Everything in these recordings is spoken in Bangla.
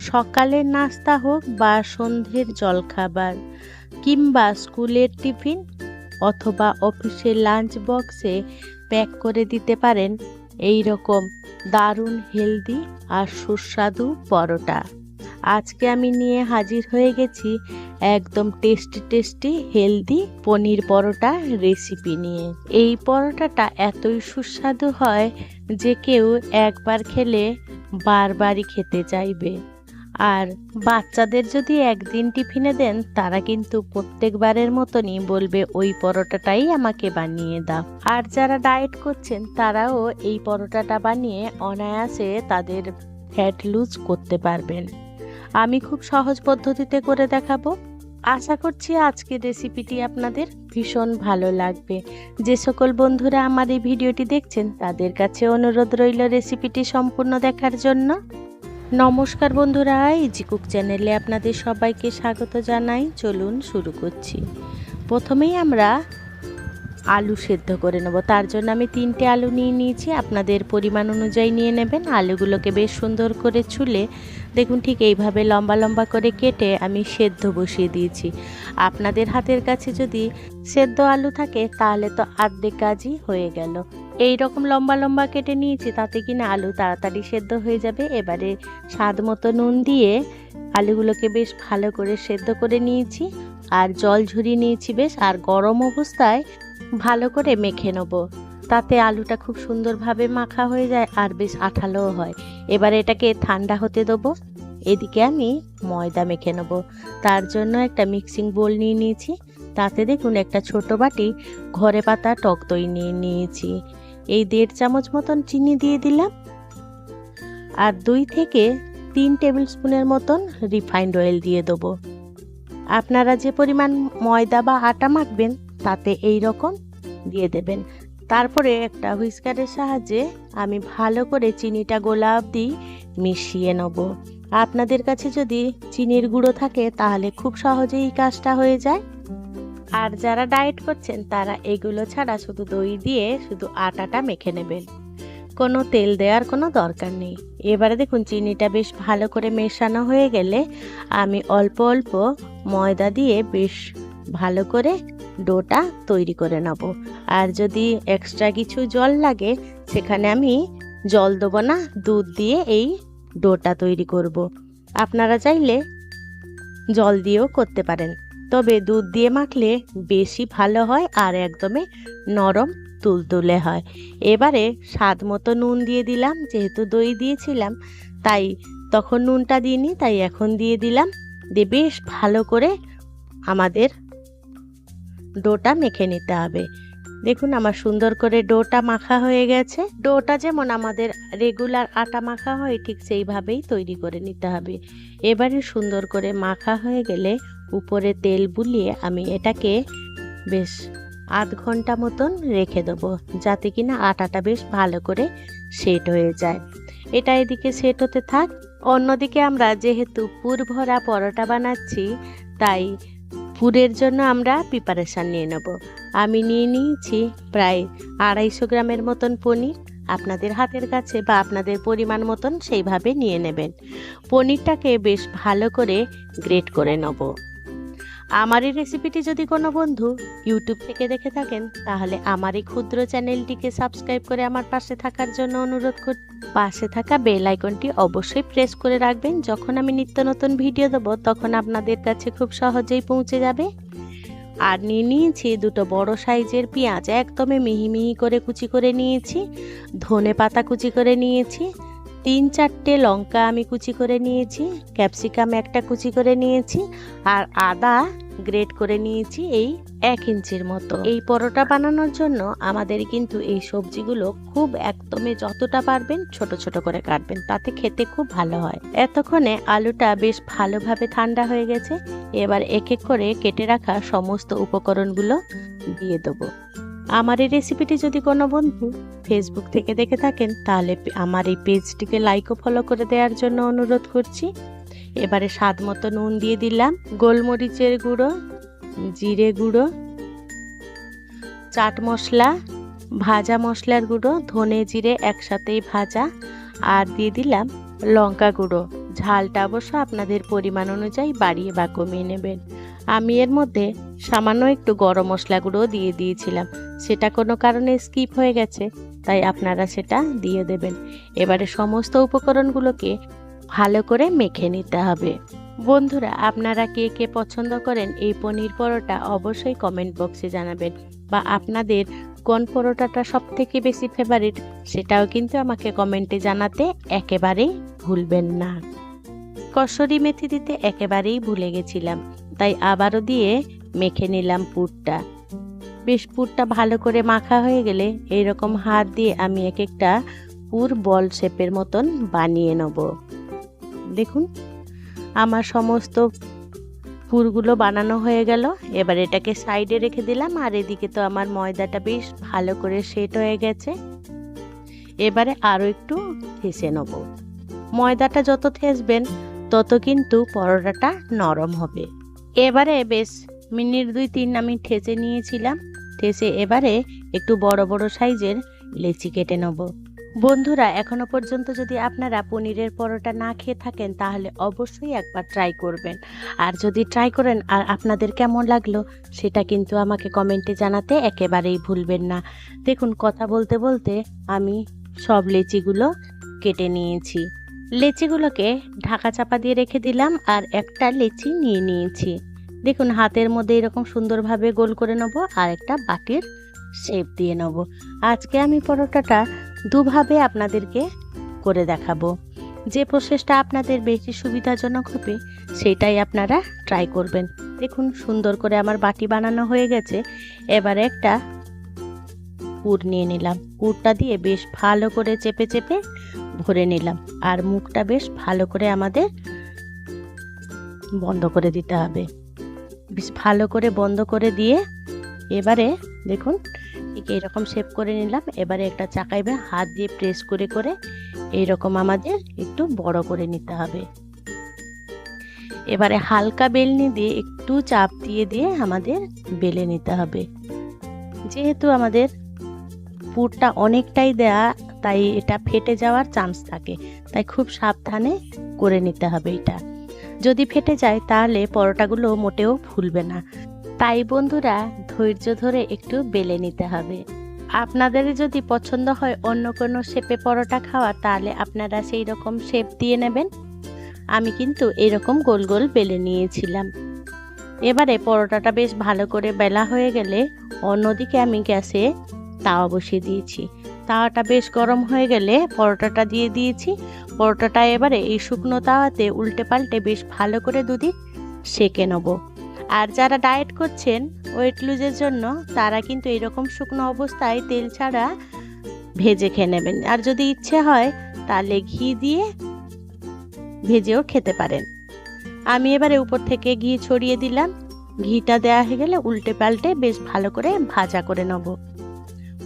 সকালের নাস্তা হোক বা সন্ধ্যের জলখাবার, কিংবা স্কুলের টিফিন অথবা অফিসের লাঞ্চ বক্সে প্যাক করে দিতে পারেন। এই রকম দারুণ হেলদি আর সুস্বাদু পরোটা। আজকে আমি নিয়ে হাজির হয়ে গেছি একদম tasty tasty healthy paneer paratha recipe নিয়ে। এই পরোটাটা এতই সুস্বাদু হয় যে কেউ একবার খেলে বারবারই খেতে চাইবে। আর বাচ্চাদের যদি একদিন টিফিনে দেন, তারা কিন্তু প্রত্যেকবারের মতনই বলবে, ওই পরোটাটাই আমাকে বানিয়ে দাও। আর যারা ডায়েট করছেন, তারাও এই পরোটাটা বানিয়ে অনায়াসে তাদের ফ্যাট লুজ করতে পারবেন। আমি খুব সহজ পদ্ধতিতে করে দেখাবো। আশা করছি আজকের রেসিপিটি আপনাদের ভীষণ ভালো লাগবে। যে সকল বন্ধুরা আমার এই ভিডিওটি দেখছেন, তাদের কাছে অনুরোধ রইল রেসিপিটি সম্পূর্ণ দেখার জন্য। নমস্কার বন্ধুরা ইজি কুক চ্যানেলে আপনাদের সবাইকে স্বাগত জানাই। চলুন শুরু করছি। প্রথমেই আমরা আলু সেদ্ধ করে নেব। তার জন্য আমি তিনটে আলু নিয়ে নিয়েছি। আপনাদের পরিমাণ অনুযায়ী নিয়ে নেবেন। আলুগুলোকে বেশ সুন্দর করে ছুলে দেখুন ঠিক এইভাবে লম্বা লম্বা করে কেটে আমি সেদ্ধ বসিয়ে দিয়েছি। আপনাদের হাতের কাছে যদি সেদ্ধ আলু থাকে তাহলে তো আর্ধেক কাজই হয়ে গেল। এই রকম লম্বা লম্বা কেটে নিয়েছি তাতে কিনা আলু তাড়াতাড়ি সেদ্ধ হয়ে যাবে। এবারে স্বাদ মতো নুন দিয়ে আলুগুলোকে বেশ ভালো করে সেদ্ধ করে নিয়েছি। আর জল ঝরিয়ে নিয়েছি বেশ। আর গরম অবস্থায় ভালো করে মেখে নেব। তাতে আলুটা খুব সুন্দরভাবে মাখা হয়ে যায় আর বেশ আঠালোও হয়। এবার এটাকে ঠান্ডা হতে দেবো। এদিকে আমি ময়দা মেখে নেব। তার জন্য একটা মিক্সিং বোল নিয়ে নিয়েছি। তাতে দেখুন একটা ছোট বাটি ঘরে পাতা টক দই নিয়ে নিয়েছি। এই দেড় চামচ মতন চিনি দিয়ে দিলাম। আর দুই থেকে তিন টেবিল স্পুনের মতন রিফাইন্ড অয়েল দিয়ে দেবো। আপনারা যে পরিমাণ ময়দা বা আটা মাখবেন তাতে এই রকম দিয়ে দেবেন। তারপরে একটা হুইস্কারের সাহায্যে আমি ভালো করে চিনিটা গোলা অবধি মিশিয়ে নেব। আপনাদের কাছে যদি চিনির গুঁড়ো থাকে তাহলে খুব সহজেই কাজটা হয়ে যায়। আর যারা ডায়েট করছেন তারা এগুলো ছাড়া শুধু দই দিয়ে শুধু আটাটা মেখে নেবেন। কোনো তেল দেওয়ার কোনো দরকার নেই। এবারে দেখুন চিনিটা বেশ ভালো করে মেশানো হয়ে গেলে আমি অল্প অল্প ময়দা দিয়ে বেশ ভালো করে ডোটা তৈরি করে নেব। আর যদি এক্সট্রা কিছু জল লাগে, সেখানে আমি জল দেবো না, দুধ দিয়ে এই ডোটা তৈরি করব। আপনারা চাইলে জল দিয়েও করতে পারেন। তবে দুধ দিয়ে মাখলে বেশি ভালো হয় আর একদমই নরম তুলতুলে হয়। এবারে স্বাদ মতো নুন দিয়ে দিলাম, যেহেতু দই দিয়েছিলাম, তাই তখন নুনটা দিইনি, তাই এখন দিয়ে দিলাম। দিয়ে বেশ ভালো করে আমাদের ডোটা মেখে নিতে হবে। দেখুন আমার সুন্দর করে ডোটা মাখা হয়ে গেছে। ডোটা যেমন আমাদের রেগুলার আটা মাখা হয়, ঠিক সেইভাবেই তৈরি করে নিতে হবে। এবারে সুন্দর করে মাখা হয়ে গেলে উপরে তেল বুলিয়ে আমি এটাকে বেশ আধ ঘণ্টা মতন রেখে দেবো, যাতে কিনা আটাটা বেশ ভালো করে সেট হয়ে যায়। এটা এদিকে সেট হতে থাক। অন্যদিকে আমরা যেহেতু পুর ভরা পরোটা বানাচ্ছি, তাই পুরের জন্য আমরা প্রিপারেশান নিয়ে নেব। আমি নিয়ে নিয়েছি প্রায় আড়াইশো গ্রামের মতন পনির। আপনাদের হাতের কাছে বা আপনাদের পরিমাণ মতন সেইভাবে নিয়ে নেবেন। পনিরটাকে বেশ ভালো করে গ্রেট করে নেব। আমার এই রেসিপিটি যদি কোনো বন্ধু ইউটিউব থেকে দেখে থাকেন, তাহলে আমার এই ক্ষুদ্র চ্যানেলটিকে সাবস্ক্রাইব করে আমার পাশে থাকার জন্য অনুরোধ কর পাশে থাকা বেল আইকনটি অবশ্যই প্রেস করে রাখবেন। যখন আমি নিত্য নতুন ভিডিও দেবো, তখন আপনাদের কাছে খুব সহজেই পৌঁছে যাবে। আর নিয়ে নিয়েছি দুটো বড় সাইজের পেঁয়াজ। একদমই মিহি মিহি করে কুচি করে নিয়েছি, ধনে পাতা কুচি করে নিয়েছি, তিন চারটে লঙ্কা আমি কুচি করে নিয়েছি, ক্যাপসিকাম একটা কুচি করে নিয়েছি, আর আদা গ্রেট করে নিয়েছি এই এক ইঞ্চির মতো। এই পরোটা বানানোর জন্য আমাদের কিন্তু এই সবজিগুলো খুব একদমই যতটা পারবেন ছোট ছোট করে কাটবেন, তাতে খেতে খুব ভালো হয়। এতক্ষণে আলুটা বেশ ভালোভাবে ঠান্ডা হয়ে গেছে, এবার এক এক করে কেটে রাখা সমস্ত উপকরণগুলো দিয়ে দেবো। আমার এই রেসিপিটি যদি কোনো বন্ধু ফেসবুক থেকে দেখে থাকেন, তাহলে আমার এই পেজটিকে লাইক ও ফলো করে দেওয়ার জন্য অনুরোধ করছি। এবারে স্বাদ মতো নুন দিয়ে দিলাম, গোলমরিচের গুঁড়ো, জিরে গুঁড়ো, চাট মশলা, ভাজা মশলার গুঁড়ো, ধনে জিরে একসাথেই ভাজা, আর দিয়ে দিলাম লঙ্কা গুঁড়ো। ঝালটা অবশ্য আপনাদের পরিমাণ অনুযায়ী বাড়িয়ে বা কমিয়ে নেবেন। আমি এর মধ্যে সামান্য একটু গরম মশলা গুঁড়ো দিয়ে দিয়েছিলাম। সেটা কোনো কারণে স্কিপ হয়ে গেছে, তাই আপনারা সেটা দিয়ে দেবেন। এবারে সমস্ত উপকরণগুলোকে ভালো করে মেখে নিতে হবে। বন্ধুরা, আপনারা কে কে পছন্দ করেন এই পনির পরোটা অবশ্যই কমেন্ট বক্সে জানাবেন। বা আপনাদের কোন পরোটাটা সব থেকে বেশি ফেভারিট সেটাও কিন্তু আমাকে কমেন্টে জানাতে একেবারেই ভুলবেন না। কসরি মেথি দিতে একেবারেই ভুলে গেছিলাম, তাই আবারও দিয়ে মেখে নিলাম পুরটা। বেশ পুরটা ভালো করে মাখা হয়ে গেলে এইরকম হাত দিয়ে আমি এক একটা পুর বল শেপের মতন বানিয়ে নেব। দেখুন, আমার সমস্ত পুরগুলো বানানো হয়ে গেল। এবার এটাকে সাইডে রেখে দিলাম, আর এদিকে তো আমার ময়দাটা বেশ ভালো করে সেট হয়ে গেছে। এবারে আরও একটু থেসে নেব। ময়দাটা যত থেসবেন, তত কিন্তু পরোটাটা নরম হবে। এবারে বেশ মিনিট দুই তিন আমি ঠেসে নিয়েছিলাম। ঠেসে এবারে একটু বড় বড় সাইজের লেচি কেটে নেব। বন্ধুরা, এখনও পর্যন্ত যদি আপনারা পনিরের পরোটা না খেয়ে থাকেন, তাহলে অবশ্যই একবার ট্রাই করবেন। আর যদি ট্রাই করেন আর আপনাদের কেমন লাগল, সেটা কিন্তু আমাকে কমেন্টে জানাতে একেবারেই ভুলবেন না। দেখুন, কথা বলতে বলতে আমি সব লেচিগুলো কেটে নিয়েছি। লেচিগুলোকে ঢাকা চাপা দিয়ে রেখে দিলাম, আর একটা লেচি নিয়ে নিয়েছি। দেখুন, হাতের মধ্যে এরকম সুন্দরভাবে গোল করে নেব, আর একটা বাটির শেপ দিয়ে নেব। আজকে আমি পরোটাটা দুভাবে আপনাদেরকে করে দেখাবো। যে প্রসেসটা আপনাদের বেশি সুবিধাজনক হবে, সেটাই আপনারা ট্রাই করবেন। দেখুন, সুন্দর করে আমার বাটি বানানো হয়ে গেছে। এবারে একটা পুর নিয়ে নিলাম। পুরটা দিয়ে বেশ ভালো করে চেপে চেপে ভরে নিলাম। আর মুখটা বেশ ভালো করে আমাদের বন্ধ করে দিতে হবে। বেশ ভালো করে বন্ধ করে দিয়ে এবারে দেখুন ঠিক এইরকম শেপ করে নিলাম। এবারে একটা চাকাইবে, হাত দিয়ে প্রেস করে করে এইরকম আমাদের একটু বড় করে নিতে হবে। এবারে হালকা বেলনি দিয়ে একটু চাপ দিয়ে দিয়ে আমাদের বেলে নিতে হবে। যেহেতু আমাদের পুরটা অনেকটাই দেয়া, তাই এটা ফেটে যাওয়ার চান্স থাকে। তাই খুব সাবধানে করে নিতে হবে এটা। যদি ফেটে যায়, তাহলে পরোটাগুলো মোটেও ফুলবে না। তাই বন্ধুরা ধৈর্য ধরে একটু বেলে নিতে হবে। আপনাদের যদি পছন্দ হয় অন্য কোনো শেপে পরোটা খাওয়া, তাহলে আপনারা সেই রকম শেপ দিয়ে নেবেন। আমি কিন্তু এরকম গোল গোল বেলে নিয়েছিলাম। এবারে পরোটাটা বেশ ভালো করে বেলা হয়ে গেলে অন্যদিকে আমি গ্যাসে তাওয়া বসিয়ে দিয়েছি। তাওয়াটা বেশ গরম হয়ে গেলে পরোটাটা দিয়ে দিয়েছি। পরোটাটা এবারে এই শুকনো তাওয়াতে উল্টে পাল্টে বেশ ভালো করে দুদিক সেকে নেব। আর যারা ডায়েট করছেন ওয়েট লুজের জন্য, তারা কিন্তু এরকম শুকনো অবস্থায় তেল ছাড়া ভেজে খেয়ে নেবেন। আর যদি ইচ্ছে হয়, তাহলে ঘি দিয়ে ভেজেও খেতে পারেন। আমি এবারে উপর থেকে ঘি ছড়িয়ে দিলাম। ঘিটা দেওয়া হয়ে গেলে উল্টে পাল্টে বেশ ভালো করে ভাজা করে নেব।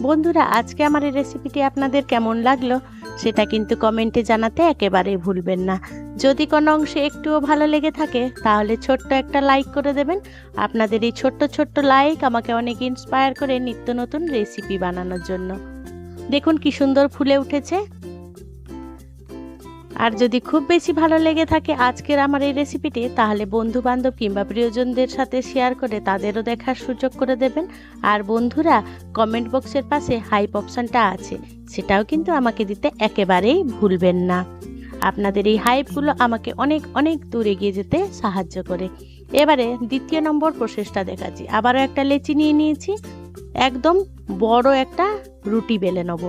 বন্ধুরা, আজকে আমার এই রেসিপিটি আপনাদের কেমন লাগল সেটা কিন্তু কমেন্টে জানাতে একেবারে ভুলবেন না। যদি কোনো অংশে একটুও ভালো লেগে থাকে, তাহলে ছোট্ট একটা লাইক করে দেবেন। আপনাদের এই ছোট্ট ছোট্ট লাইক আমাকে অনেক ইন্সপায়ার করে নিত্য নতুন রেসিপি বানানোর জন্য। দেখুন কি সুন্দর ফুলে উঠেছে। আর যদি খুব বেশি ভালো লেগে থাকে আজকের আমার এই রেসিপিটি, তাহলে বন্ধু বান্ধব কিংবা প্রিয়জনদের সাথে শেয়ার করে তাদেরও দেখার সুযোগ করে দেবেন। আর বন্ধুরা কমেন্ট বক্সের পাশে হাইপ অপশানটা আছে, সেটাও কিন্তু আমাকে দিতে একেবারেই ভুলবেন না। আপনাদের এই হাইপগুলো আমাকে অনেক অনেক দূরে গিয়ে যেতে সাহায্য করে। এবারে দ্বিতীয় নম্বর প্রসেসটা দেখাচ্ছি। আবারও একটা লেচি নিয়ে নিয়েছি। একদম বড় একটা রুটি বেলে নেব।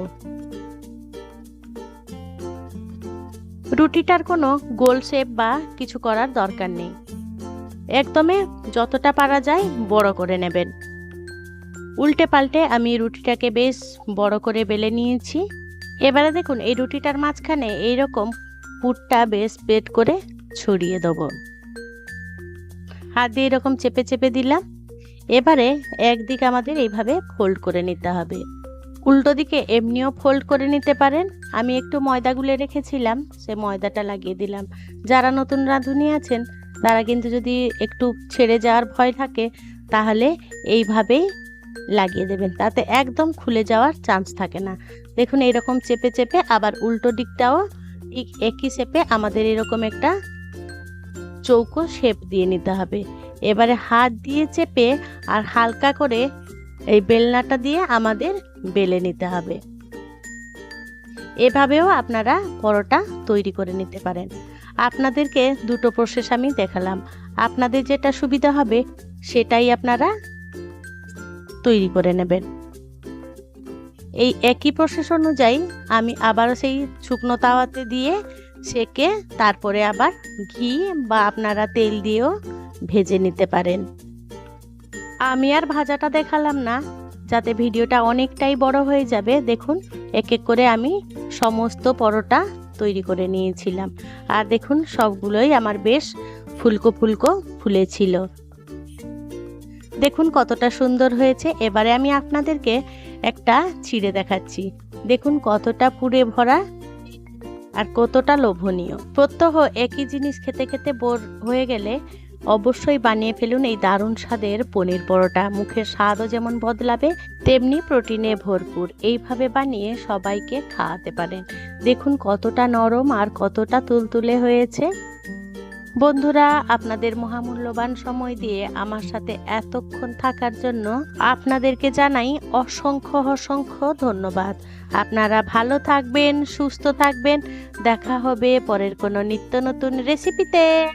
রুটিটার কোনো গোল শেপ বা কিছু করার দরকার নেই। একদমে যতটা পারা যায় বড় করে নেবেন। উল্টে পাল্টে আমি রুটিটাকে বেশ বড় করে বেলে নিয়েছি। এবারে দেখুন, এই রুটিটার মাঝখানে এইরকম পুরটা বেশ বেড করে ছড়িয়ে দেবো। হাত দিয়ে এরকম চেপে চেপে দিলাম। এবারে একদিক আমাদের এইভাবে ফোল্ড করে নিতে হবে। উল্টো দিকে এমনিও ফোল্ড করে নিতে পারেন। আমি একটু ময়দা গুলে রেখেছিলাম, সে ময়দাটা লাগিয়ে দিলাম। যারা নতুন রাঁধুনি আছেন, তারা কিন্তু যদি একটু ছেড়ে যাওয়ার ভয় থাকে, তাহলে এইভাবেই লাগিয়ে দেবেন। তাতে একদম খুলে যাওয়ার চান্স থাকে না। দেখুন, এইরকম চেপে চেপে আবার উল্টো দিকটাও ঠিক একই চেপে আমাদের এরকম একটা চৌকো শেপ দিয়ে নিতে হবে। এবারে হাত দিয়ে চেপে আর হালকা করে এই বেলনাটা দিয়ে আমাদের বেলে নিতে হবে। এভাবেও আপনারা পরোটা তৈরি করে নিতে পারেন। আপনাদেরকে দুটো প্রসেস আমি দেখালাম। আপনাদের যেটা সুবিধা হবে, সেটাই আপনারা তৈরি করে নেবেন। এই একই প্রসেস অনুযায়ী আমি আবারও সেই শুকনো তাওয়াতে দিয়ে সেকে তারপরে আবার ঘি বা আপনারা তেল দিয়েও ভেজে নিতে পারেন। আমি আর ভাজাটা দেখালাম না। যাতে ভিডিওটা অনেকটাই বড় হয়ে যাবে, দেখুন এক এক করে আমি সমস্ত পরোটা তৈরি করে নিয়েছিলাম। আর দেখুন, সবগুলোই আমার বেশ ফুলকো ফুলকো ফুলেছিল। দেখুন, কতটা সুন্দর হয়েছে। এবারে আমি আপনাদেরকে একটা ছিঁড়ে দেখাচ্ছি। দেখুন, কতটা পুড়ে ভরা আর কতটা লোভনীয়। প্রত্যহ একই জিনিস খেতে খেতে বোর হয়ে গেলে অবশ্যই বানিয়ে ফেলুন এই দারুণ স্বাদের পনির পরোটা। মুখের স্বাদও যেমন বদলাবে, তেমনি প্রোটিনে ভরপুর। এইভাবে বানিয়ে সবাইকে খাওয়াতে পারেন। দেখুন কতটা নরম আর কতটা তুলতুলে হয়েছে। বন্ধুরা, আপনাদের মহামূল্যবান সময় দিয়ে আমার সাথে এতক্ষণ থাকার জন্য আপনাদেরকে জানাই অসংখ্য অসংখ্য ধন্যবাদ। আপনারা ভালো থাকবেন, সুস্থ থাকবেন। দেখা হবে পরের কোনো নিত্য নতুন রেসিপিতে।